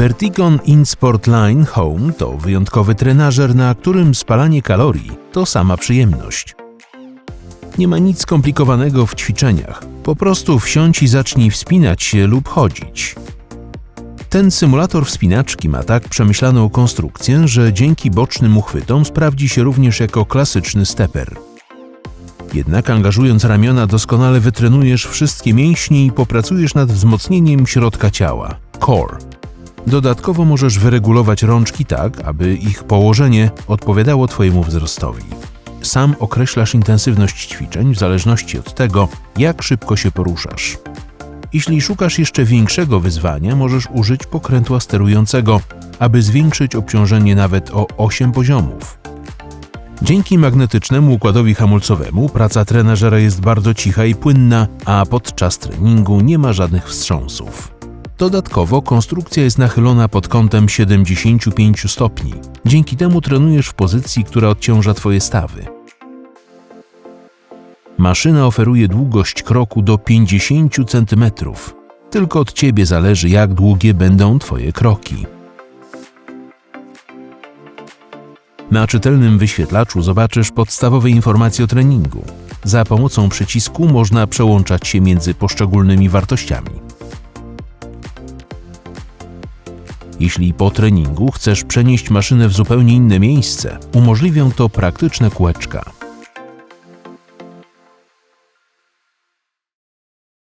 Verticon InSport Line Home to wyjątkowy trenażer, na którym spalanie kalorii to sama przyjemność. Nie ma nic skomplikowanego w ćwiczeniach. Po prostu wsiądź i zacznij wspinać się lub chodzić. Ten symulator wspinaczki ma tak przemyślaną konstrukcję, że dzięki bocznym uchwytom sprawdzi się również jako klasyczny steper. Jednak angażując ramiona doskonale wytrenujesz wszystkie mięśnie i popracujesz nad wzmocnieniem środka ciała core. Dodatkowo możesz wyregulować rączki tak, aby ich położenie odpowiadało Twojemu wzrostowi. Sam określasz intensywność ćwiczeń w zależności od tego, jak szybko się poruszasz. Jeśli szukasz jeszcze większego wyzwania, możesz użyć pokrętła sterującego, aby zwiększyć obciążenie nawet o 8 poziomów. Dzięki magnetycznemu układowi hamulcowemu praca trenażera jest bardzo cicha i płynna, a podczas treningu nie ma żadnych wstrząsów. Dodatkowo konstrukcja jest nachylona pod kątem 75 stopni. Dzięki temu trenujesz w pozycji, która odciąża Twoje stawy. Maszyna oferuje długość kroku do 50 cm. Tylko od Ciebie zależy, jak długie będą Twoje kroki. Na czytelnym wyświetlaczu zobaczysz podstawowe informacje o treningu. Za pomocą przycisku można przełączać się między poszczególnymi wartościami. Jeśli po treningu chcesz przenieść maszynę w zupełnie inne miejsce, umożliwią to praktyczne kółeczka.